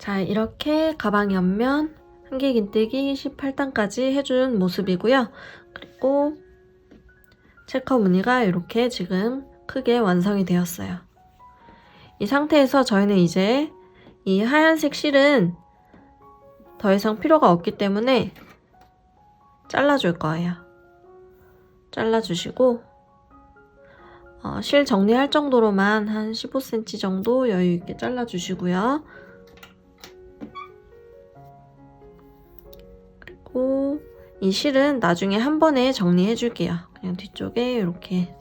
자, 이렇게 가방 옆면 한길긴뜨기 18단까지 해준 모습이고요. 그리고 체커 무늬가 이렇게 지금 크게 완성이 되었어요. 이 상태에서 저희는 이제 이 하얀색 실은 더 이상 필요가 없기 때문에 잘라줄 거예요. 잘라주시고 어, 실 정리할 정도로만 한 15cm 정도 여유 있게 잘라주시고요. 그리고 이 실은 나중에 한 번에 정리해 줄게요. 그냥 뒤쪽에 이렇게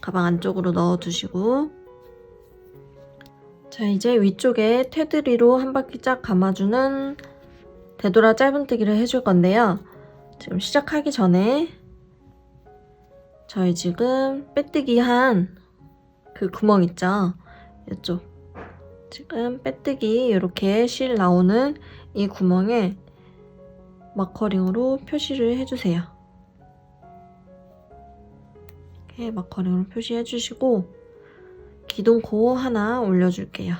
가방 안쪽으로 넣어 두시고 자 이제 위쪽에 테두리로 한 바퀴 쫙 감아주는 되돌아 짧은뜨기를 해줄 건데요. 지금 시작하기 전에 저희 지금 빼뜨기 한 그 구멍 있죠? 이쪽 지금 빼뜨기 이렇게 실 나오는 이 구멍에 마커링으로 표시를 해주세요. 이렇게 마커링으로 표시해 주시고 기둥코 하나 올려줄게요.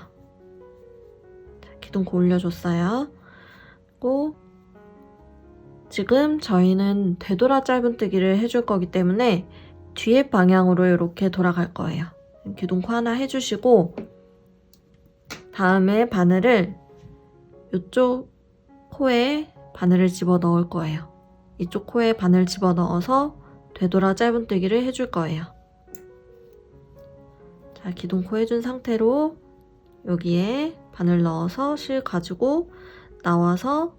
자, 기둥코 올려줬어요. 그리고 지금 저희는 되돌아 짧은뜨기를 해줄 거기 때문에 뒤에 방향으로 이렇게 돌아갈 거예요. 기둥코 하나 해주시고 다음에 바늘을 이쪽 코에 바늘을 집어 넣을 거예요. 이쪽 코에 바늘 집어 넣어서 되돌아 짧은뜨기를 해줄 거예요. 자, 기둥코 해준 상태로 여기에 바늘 넣어서 실 가지고 나와서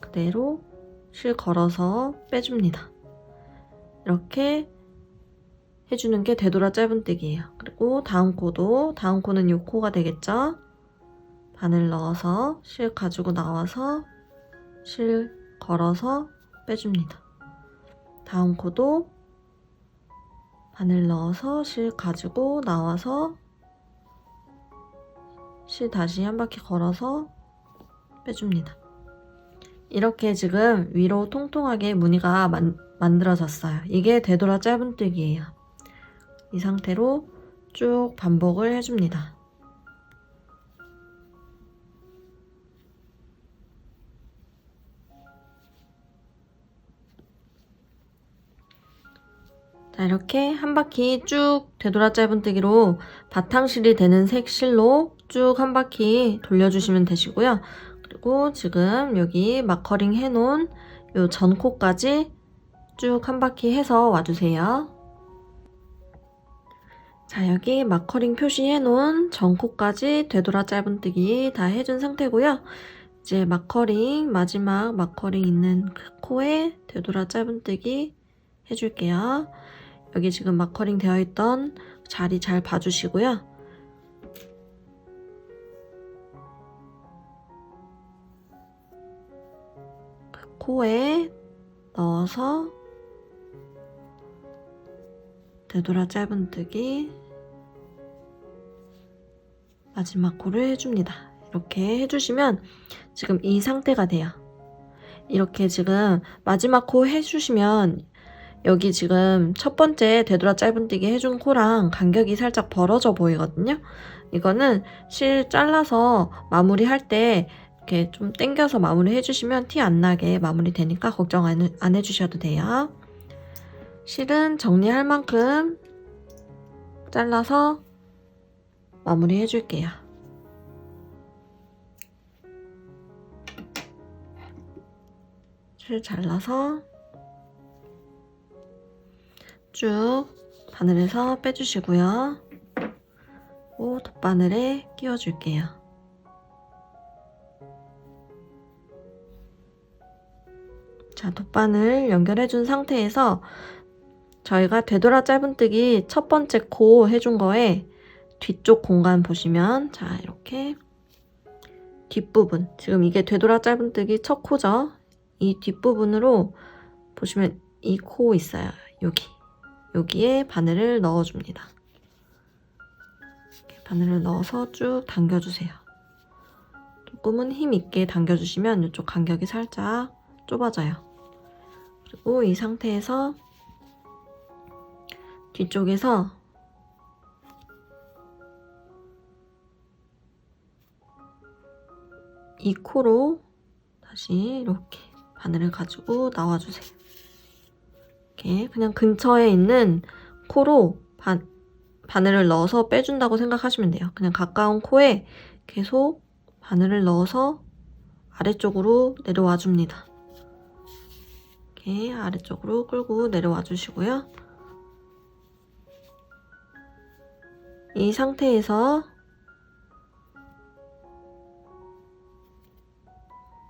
그대로 실 걸어서 빼줍니다. 이렇게 해주는 게 되돌아 짧은뜨기예요. 그리고 다음 코도 다음 코는 이 코가 되겠죠? 바늘 넣어서 실 가지고 나와서 실 걸어서 빼줍니다. 다음 코도 바늘 넣어서 실 가지고 나와서 실 다시 한 바퀴 걸어서 빼줍니다. 이렇게 지금 위로 통통하게 무늬가 만, 만들어졌어요. 이게 되돌아 짧은뜨기예요. 이 상태로 쭉 반복을 해줍니다. 자, 이렇게 한 바퀴 쭉 되돌아 짧은뜨기로 바탕실이 되는 색 실로 쭉 한 바퀴 돌려주시면 되시고요. 그리고 지금 여기 마커링 해놓은 요 전코까지 쭉 한 바퀴 해서 와주세요. 자, 여기 마커링 표시해 놓은 전코까지 되돌아 짧은뜨기 다 해준 상태고요. 이제 마커링, 마지막 마커링 있는 그 코에 되돌아 짧은뜨기 해줄게요. 여기 지금 마커링 되어 있던 자리 잘 봐주시고요. 그 코에 넣어서 되돌아 짧은뜨기 마지막 코를 해줍니다. 이렇게 해주시면 지금 이 상태가 돼요. 이렇게 지금 마지막 코 해주시면 여기 지금 첫 번째 되돌아 짧은뜨기 해준 코랑 간격이 살짝 벌어져 보이거든요. 이거는 실 잘라서 마무리할 때 이렇게 좀 당겨서 마무리 해주시면 티 안 나게 마무리 되니까 걱정 안, 안 해주셔도 돼요. 실은 정리할 만큼 잘라서 마무리 해줄게요. 실 잘라서 쭉 바늘에서 빼주시고요. 오, 덧바늘에 끼워줄게요. 자, 덧바늘 연결해준 상태에서 저희가 되돌아 짧은뜨기 첫 번째 코 해준 거에 뒤쪽 공간 보시면 자 이렇게 뒷부분 지금 이게 되돌아 짧은뜨기 첫 코죠 이 뒷부분으로 보시면 이 코 있어요 여기 여기에 바늘을 넣어줍니다. 바늘을 넣어서 쭉 당겨주세요. 조금은 힘 있게 당겨주시면 이쪽 간격이 살짝 좁아져요. 그리고 이 상태에서 뒤쪽에서 이 코로 다시 이렇게 바늘을 가지고 나와주세요. 이렇게 그냥 근처에 있는 코로 바, 바늘을 넣어서 빼준다고 생각하시면 돼요. 그냥 가까운 코에 계속 바늘을 넣어서 아래쪽으로 내려와 줍니다. 이렇게 아래쪽으로 끌고 내려와 주시고요. 이 상태에서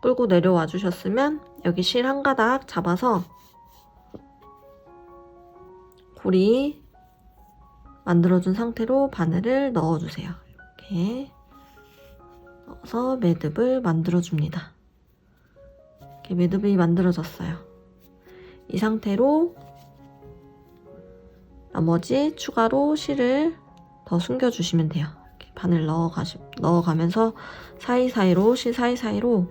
끌고 내려와 주셨으면 여기 실 한 가닥 잡아서 고리 만들어준 상태로 바늘을 넣어주세요. 이렇게 넣어서 매듭을 만들어줍니다. 이렇게 매듭이 만들어졌어요. 이 상태로 나머지 추가로 실을 더 숨겨주시면 돼요. 바늘 넣어가시, 넣어가면서 사이사이로 실 사이사이로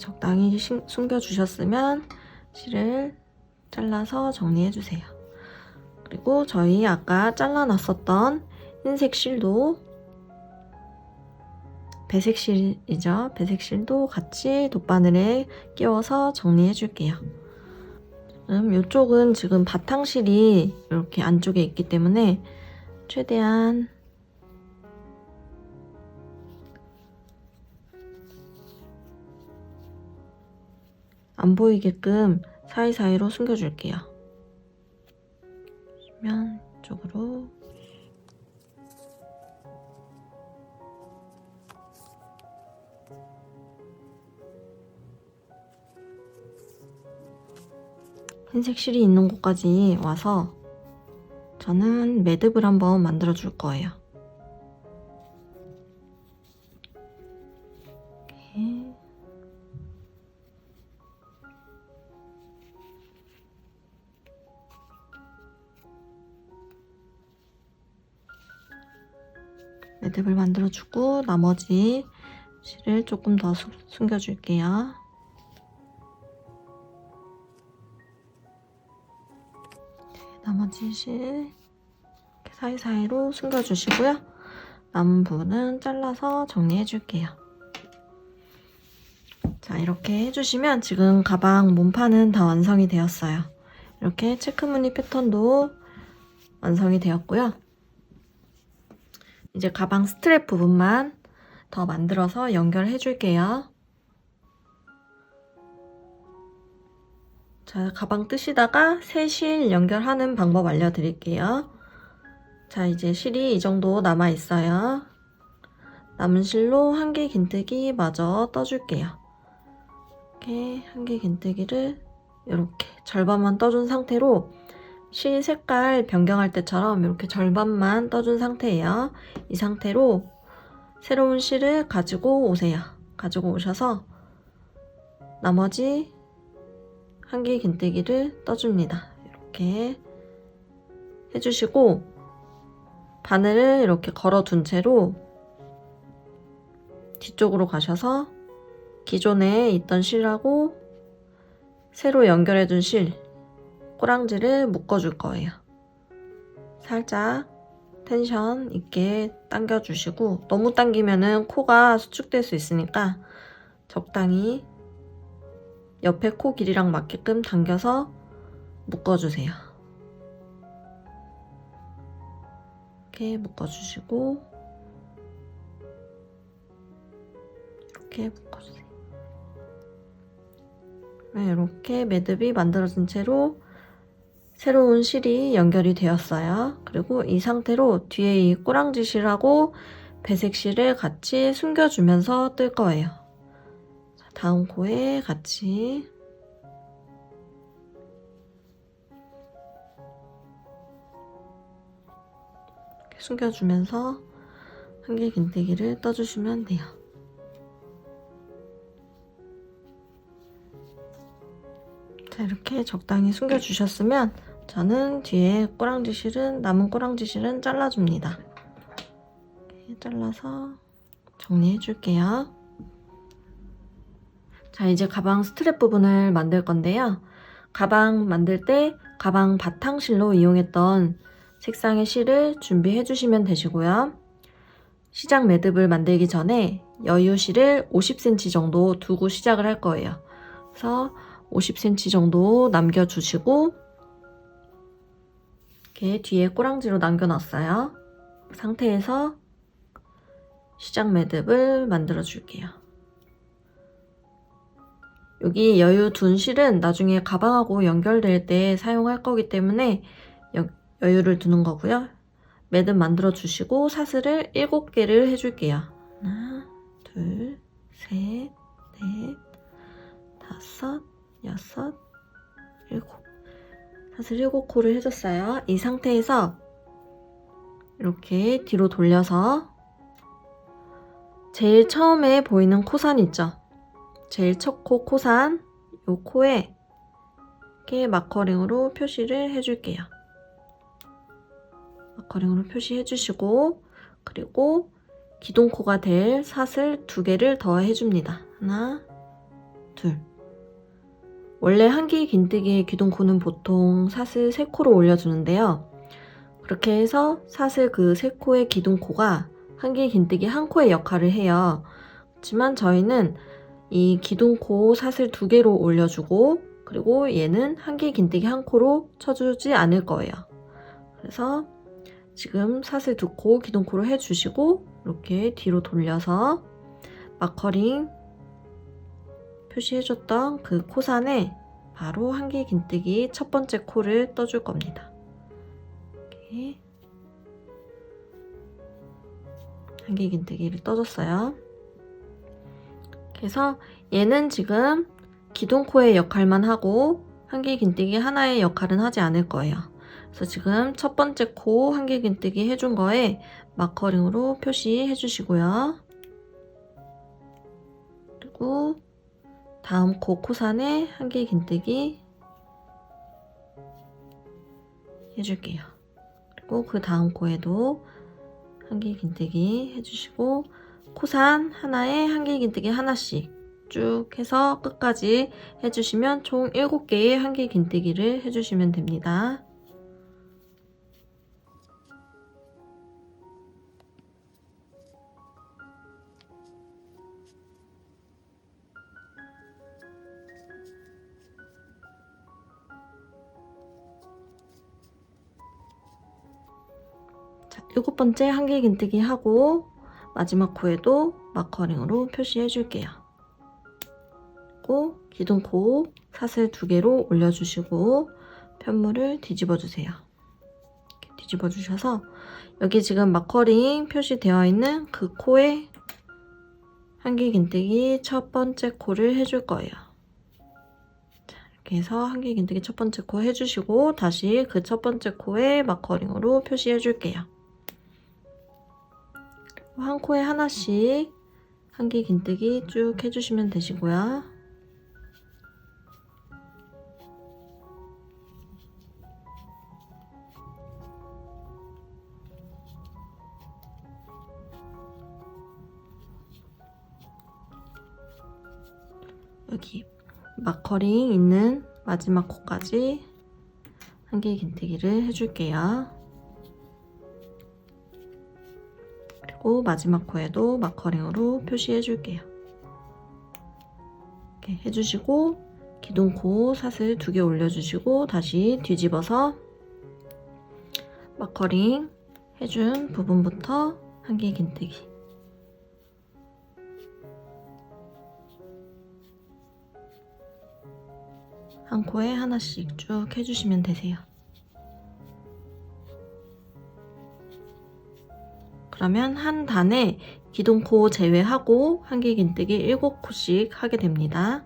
적당히 신- 숨겨주셨으면 실을 잘라서 정리해주세요. 그리고 저희 아까 잘라놨었던 흰색 실도 배색 실이죠. 배색 실도 같이 돗바늘에 끼워서 정리해 줄게요. 지금 이쪽은 지금 바탕실이 이렇게 안쪽에 있기 때문에 최대한 안 보이게끔 사이사이로 숨겨줄게요. 면 쪽으로 흰색 실이 있는 곳까지 와서 저는 매듭을 한번 만들어 줄 거예요. 매듭을 만들어주고 나머지 실을 조금 더 숨- 숨겨줄게요. 네, 나머지 실 이렇게 사이사이로 숨겨주시고요. 남은 부분은 잘라서 정리해줄게요. 자 이렇게 해주시면 지금 가방 몸판은 다 완성이 되었어요. 이렇게 체크무늬 패턴도 완성이 되었고요. 이제 가방 스트랩 부분만 더 만들어서 연결해 줄게요. 자, 가방 뜨시다가 새 실 연결하는 방법 알려드릴게요. 자, 이제 실이 이 정도 남아 있어요. 남은 실로 한 개 긴뜨기 마저 떠줄게요. 이렇게 한 개 긴뜨기를 이렇게 절반만 떠준 상태로 실 색깔 변경할 때처럼 이렇게 절반만 떠준 상태예요. 이 상태로 새로운 실을 가지고 오세요. 가지고 오셔서 나머지 한 개 긴뜨기를 떠줍니다. 이렇게 해주시고 바늘을 이렇게 걸어둔 채로 뒤쪽으로 가셔서 기존에 있던 실하고 새로 연결해둔 실 꼬랑지를 묶어줄 거예요. 살짝 텐션 있게 당겨주시고 너무 당기면은 코가 수축될 수 있으니까 적당히 옆에 코 길이랑 맞게끔 당겨서 묶어주세요. 이렇게 묶어주시고 이렇게 묶어주세요. 네, 이렇게 매듭이 만들어진 채로 새로운 실이 연결이 되었어요. 그리고 이 상태로 뒤에 이 꼬랑지 실하고 배색 실을 같이 숨겨주면서 뜰 거예요. 자, 다음 코에 같이 숨겨주면서 한 개 긴뜨기를 떠주시면 돼요. 자, 이렇게 적당히 숨겨주셨으면 저는 뒤에 꼬랑지 실은 남은 꼬랑지 실은 잘라줍니다. 잘라서 정리해 줄게요. 자 이제 가방 스트랩 부분을 만들 건데요. 가방 만들 때 가방 바탕실로 이용했던 색상의 실을 준비해 주시면 되시고요. 시작 매듭을 만들기 전에 여유 실을 50cm 정도 두고 시작을 할 거예요. 그래서 50cm 정도 남겨주시고 이렇게 뒤에 꼬랑지로 남겨놨어요. 그 상태에서 시작 매듭을 만들어 줄게요. 여기 여유 둔 실은 나중에 가방하고 연결될 때 사용할 거기 때문에 여, 여유를 두는 거고요. 매듭 만들어 주시고 사슬을 7개를 해줄게요. 하나, 둘, 셋, 넷, 다섯, 여섯, 일곱. 사슬 7코를 해줬어요. 이 상태에서 이렇게 뒤로 돌려서 제일 처음에 보이는 코산 있죠? 제일 첫 코 코산 요 코에 이렇게 마커링으로 표시를 해줄게요. 마커링으로 표시해 주시고 그리고 기둥코가 될 사슬 두 개를 더 해줍니다. 하나, 둘. 원래 한기 긴뜨기의 기둥코는 보통 사슬 세 코로 올려주는데요. 그렇게 해서 사슬 그세 코의 기둥코가 한기 긴뜨기 한 코의 역할을 해요. 하지만 저희는 이 기둥코 사슬 두 개로 올려주고 그리고 얘는 한기 긴뜨기 한 코로 쳐주지 않을 거예요. 그래서 지금 사슬 두 코 기둥코로 해주시고 이렇게 뒤로 돌려서 마커링 표시해줬던 그 코산에 바로 한기 긴뜨기 첫 번째 코를 떠줄 겁니다. 이렇게 한기 긴뜨기를 떠줬어요. 그래서 얘는 지금 기둥코의 역할만 하고 한기 긴뜨기 하나의 역할은 하지 않을 거예요. 그래서 지금 첫 번째 코 한기 긴뜨기 해준 거에 마커링으로 표시해 주시고요. 그리고 다음 코 코산에 한기 긴뜨기 해줄게요. 그리고 그 다음 코에도 한기 긴뜨기 해주시고 코산 하나에 한기 긴뜨기 하나씩 쭉 해서 끝까지 해주시면 총 7개의 한기 긴뜨기를 해주시면 됩니다. 일곱 번째 한기 긴뜨기 하고 마지막 코에도 마커링으로 표시해 줄게요. 그리고 기둥 코 사슬 두 개로 올려주시고 편물을 뒤집어 주세요. 뒤집어 주셔서 여기 지금 마커링 표시되어 있는 그 코에 한기 긴뜨기 첫 번째 코를 해줄 거예요. 자, 이렇게 해서 한기 긴뜨기 첫 번째 코 해주시고 다시 그 첫 번째 코에 마커링으로 표시해 줄게요. 한 코에 하나씩 한기 긴뜨기 쭉 해주시면 되시고요. 여기 마커링 있는 마지막 코까지 한기 긴뜨기를 해줄게요. 그리고 마지막 코에도 마커링으로 표시해 줄게요. 이렇게 해주시고 기둥 코 사슬 두 개 올려주시고 다시 뒤집어서 마커링 해준 부분부터 한 개 긴뜨기 한 코에 하나씩 쭉 해주시면 되세요. 그러면 한 단에 기둥코 제외하고 한기 긴뜨기 7코씩 하게 됩니다.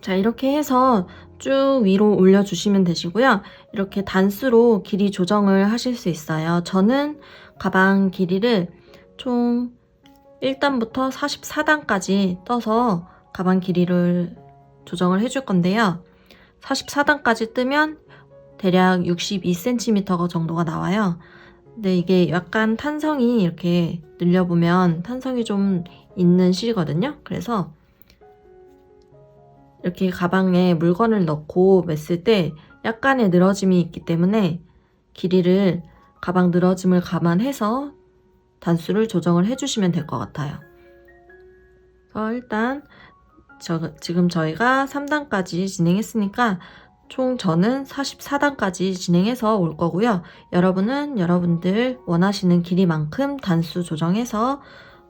자, 이렇게 해서 쭉 위로 올려주시면 되시고요. 이렇게 단수로 길이 조정을 하실 수 있어요. 저는 가방 길이를 총 1단부터 44단까지 떠서 가방 길이를 조정을 해줄 건데요. 44단까지 뜨면 대략 62cm 정도가 나와요. 근데 이게 약간 탄성이 이렇게 늘려보면 탄성이 좀 있는 실이거든요. 그래서 이렇게 가방에 물건을 넣고 맸을 때 약간의 늘어짐이 있기 때문에 길이를 가방 늘어짐을 감안해서 단수를 조정을 해주시면 될 것 같아요. 일단 저, 지금 저희가 3단까지 진행했으니까 총 저는 44단까지 진행해서 올 거고요. 여러분은 여러분들 원하시는 길이만큼 단수 조정해서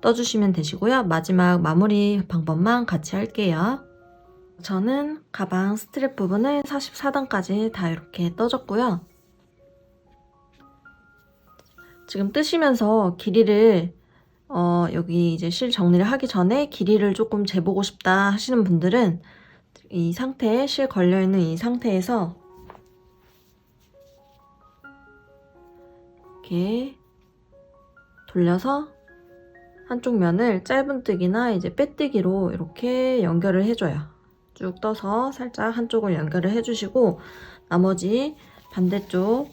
떠주시면 되시고요. 마지막 마무리 방법만 같이 할게요. 저는 가방 스트랩 부분을 44단까지 다 이렇게 떠줬고요. 지금 뜨시면서 길이를 어, 여기 이제 실 정리를 하기 전에 길이를 조금 재보고 싶다 하시는 분들은 이 상태에 실 걸려있는 이 상태에서 이렇게 돌려서 한쪽 면을 짧은뜨기나 이제 빼뜨기로 이렇게 연결을 해줘요. 쭉 떠서 살짝 한쪽을 연결을 해주시고 나머지 반대쪽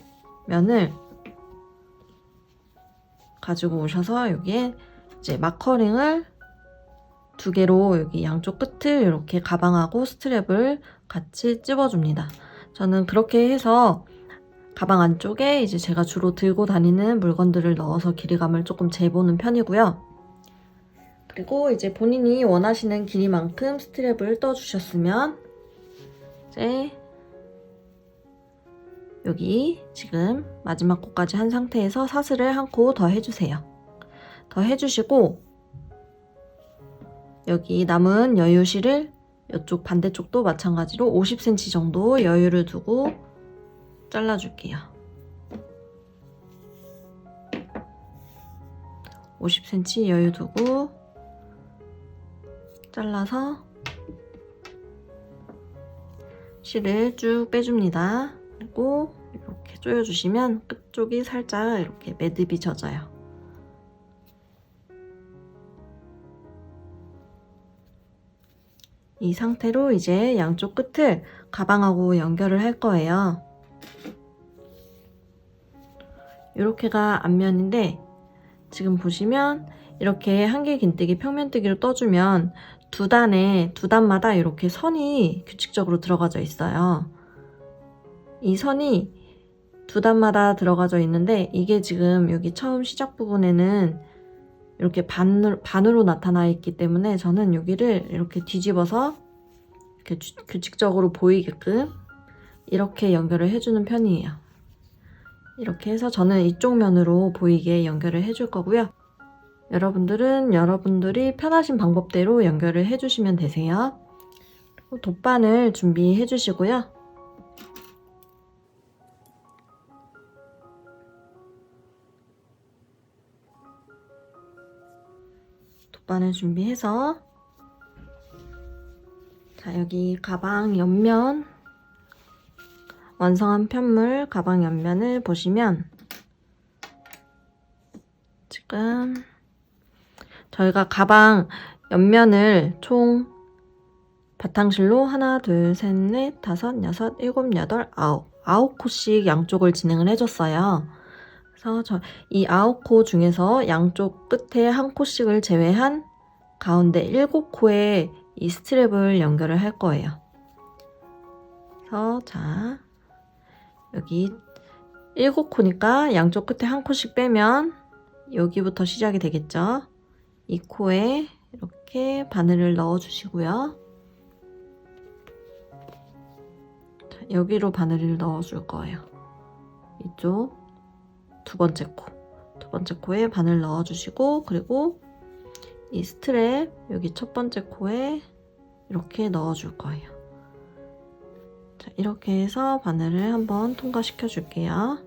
면을 가지고 오셔서 여기에 이제 마커링을 두 개로 여기 양쪽 끝을 이렇게 가방하고 스트랩을 같이 찝어줍니다. 저는 그렇게 해서 가방 안쪽에 이제 제가 주로 들고 다니는 물건들을 넣어서 길이감을 조금 재보는 편이고요. 그리고 이제 본인이 원하시는 길이만큼 스트랩을 떠주셨으면 이제 여기 지금 마지막 코까지 한 상태에서 사슬을 한 코 더 해주세요. 더 해주시고 여기 남은 여유실을 이쪽 반대쪽도 마찬가지로 50cm 정도 여유를 두고 잘라줄게요. 50cm 여유 두고 잘라서 실을 쭉 빼줍니다. 그리고 이렇게 조여주시면 끝쪽이 살짝 이렇게 매듭이 젖어요. 이 상태로 이제 양쪽 끝을 가방하고 연결을 할 거예요. 이렇게가 앞면인데 지금 보시면 이렇게 한길 긴뜨기 평면뜨기로 떠주면 두 단에 두 단마다 이렇게 선이 규칙적으로 들어가져 있어요. 이 선이 두 단마다 들어가져 있는데 이게 지금 여기 처음 시작 부분에는 이렇게 반으로, 반으로 나타나 있기 때문에 저는 여기를 이렇게 뒤집어서 이렇게 주, 규칙적으로 보이게끔 이렇게 연결을 해주는 편이에요. 이렇게 해서 저는 이쪽 면으로 보이게 연결을 해줄 거고요. 여러분들은 여러분들이 편하신 방법대로 연결을 해주시면 되세요. 돗바늘 준비해 주시고요. 돗바늘 준비해서 자 여기 가방 옆면 완성한 편물 가방 옆면을 보시면 지금 저희가 가방 옆면을 총 바탕실로 하나, 둘, 셋, 넷, 다섯, 여섯, 일곱, 여덟, 아홉 아홉 코씩 양쪽을 진행을 해줬어요. 그래서 저 이 아홉 코 중에서 양쪽 끝에 한 코씩을 제외한 가운데 일곱 코에 이 스트랩을 연결을 할 거예요. 그래서 자 여기 일곱 코니까 양쪽 끝에 한 코씩 빼면 여기부터 시작이 되겠죠. 이 코에 이렇게 바늘을 넣어 주시고요. 여기로 바늘을 넣어 줄 거예요. 이쪽 두 번째 코. 두 번째 코에 바늘 넣어 주시고 그리고 이 스트랩 여기 첫 번째 코에 이렇게 넣어 줄 거예요. 자, 이렇게 해서 바늘을 한번 통과시켜 줄게요.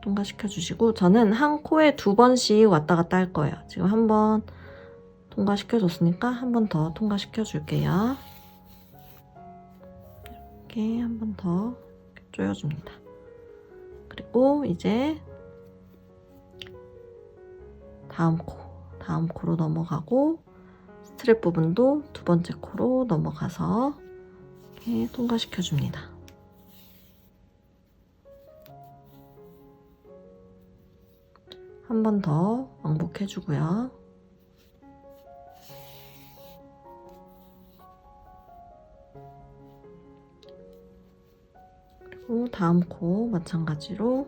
통과시켜 주시고 저는 한 코에 두 번씩 왔다 갔다 할 거예요. 지금 한 번 통과시켜 줬으니까 한 번 더 통과시켜 줄게요. 이렇게 한 번 더 조여줍니다. 그리고 이제 다음 코, 다음 코로 넘어가고 스트랩 부분도 두 번째 코로 넘어가서 이렇게 통과시켜 줍니다. 한 번 더 왕복해 주고요. 다음 코 마찬가지로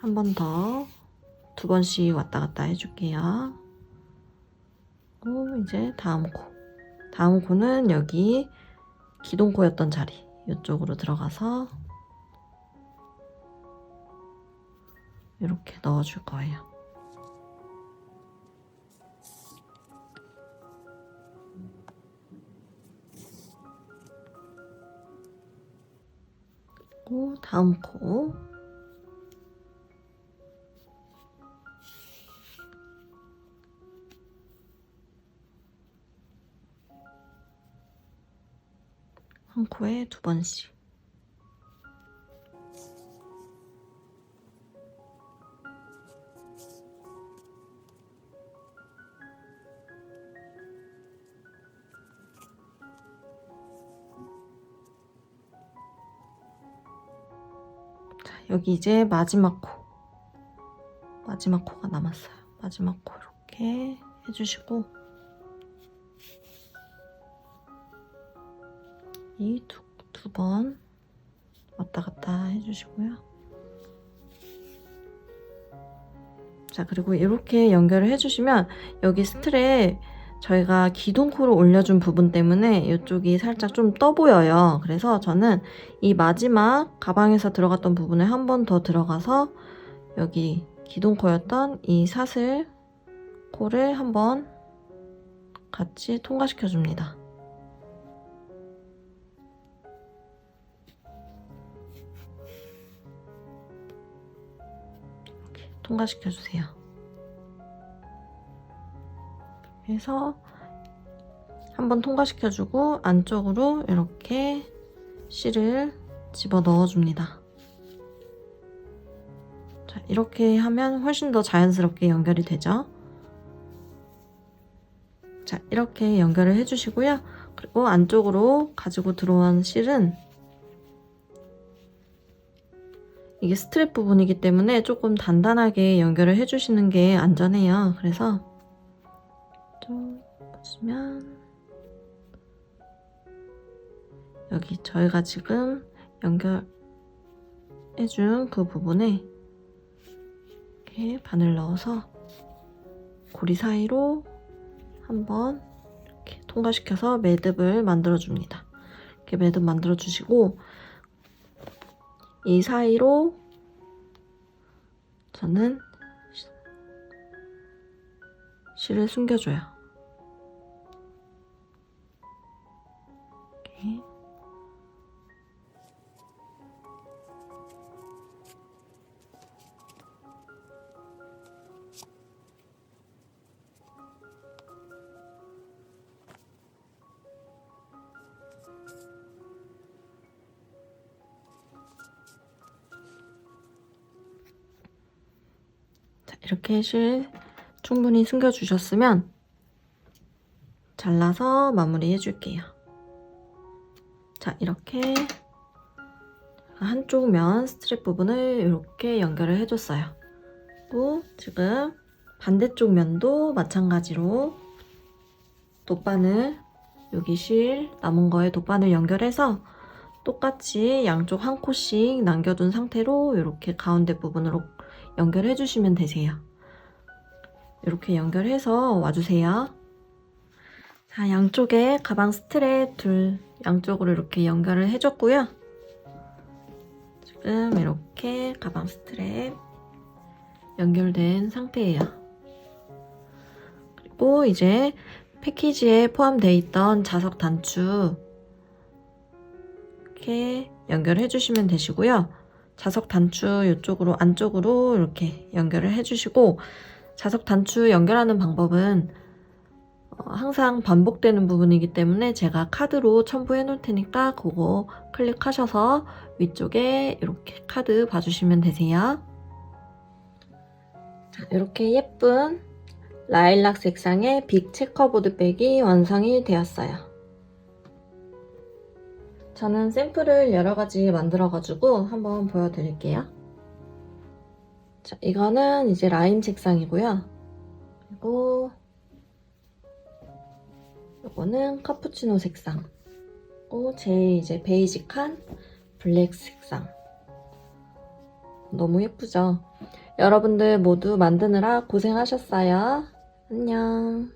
한 번 더 두 번씩 왔다 갔다 해줄게요. 그리고 이제 다음 코. 다음 코는 여기 기둥코였던 자리 이쪽으로 들어가서 이렇게 넣어줄 거예요. 그리고 다음 코 한 코에 두 번씩. 여기 이제 마지막 코. 마지막 코가 남았어요. 마지막 코 이렇게 해주시고 이두두번 왔다 갔다 해주시고요. 자, 그리고 이렇게 연결을 해주시면 여기 스트랩 저희가 기둥코를 올려준 부분 때문에 이쪽이 살짝 좀 떠 보여요. 그래서 저는 이 마지막 가방에서 들어갔던 부분에 한 번 더 들어가서 여기 기둥코였던 이 사슬 코를 한번 같이 통과시켜 줍니다. 통과시켜 주세요. 그래서 한번 통과시켜 주고 안쪽으로 이렇게 실을 집어 넣어 줍니다. 자, 이렇게 하면 훨씬 더 자연스럽게 연결이 되죠. 자, 이렇게 연결을 해주시고요. 그리고 안쪽으로 가지고 들어온 실은 이게 스트랩 부분이기 때문에 조금 단단하게 연결을 해주시는 게 안전해요. 그래서 좀 보시면 여기 저희가 지금 연결해준 그 부분에 이렇게 바늘 넣어서 고리 사이로 한번 이렇게 통과시켜서 매듭을 만들어 줍니다. 이렇게 매듭 만들어 주시고 이 사이로 저는 실을 숨겨줘요. 이렇게. 실 충분히 숨겨주셨으면 잘라서 마무리 해줄게요. 자, 이렇게 한쪽 면 스트랩 부분을 이렇게 연결을 해줬어요. 또 지금 반대쪽 면도 마찬가지로 돗바늘 여기 실 남은 거에 돗바늘 연결해서 똑같이 양쪽 한 코씩 남겨둔 상태로 이렇게 가운데 부분으로 연결해 주시면 되세요. 이렇게 연결해서 와주세요. 자, 양쪽에 가방 스트랩 둘 양쪽으로 이렇게 연결을 해줬고요. 지금 이렇게 가방 스트랩 연결된 상태예요. 그리고 이제 패키지에 포함되어 있던 자석 단추 이렇게 연결해 주시면 되시고요. 자석 단추 이쪽으로 안쪽으로 이렇게 연결을 해주시고 자석 단추 연결하는 방법은 어, 항상 반복되는 부분이기 때문에 제가 카드로 첨부해 놓을 테니까 그거 클릭하셔서 위쪽에 이렇게 카드 봐주시면 되세요. 자, 이렇게 예쁜 라일락 색상의 빅 체커보드 백이 완성이 되었어요. 저는 샘플을 여러 가지 만들어가지고 한번 보여드릴게요. 자, 이거는 이제 라임 색상이고요. 그리고 이거는 카푸치노 색상. 그리고 제 이제 베이직한 블랙 색상. 너무 예쁘죠? 여러분들 모두 만드느라 고생하셨어요. 안녕.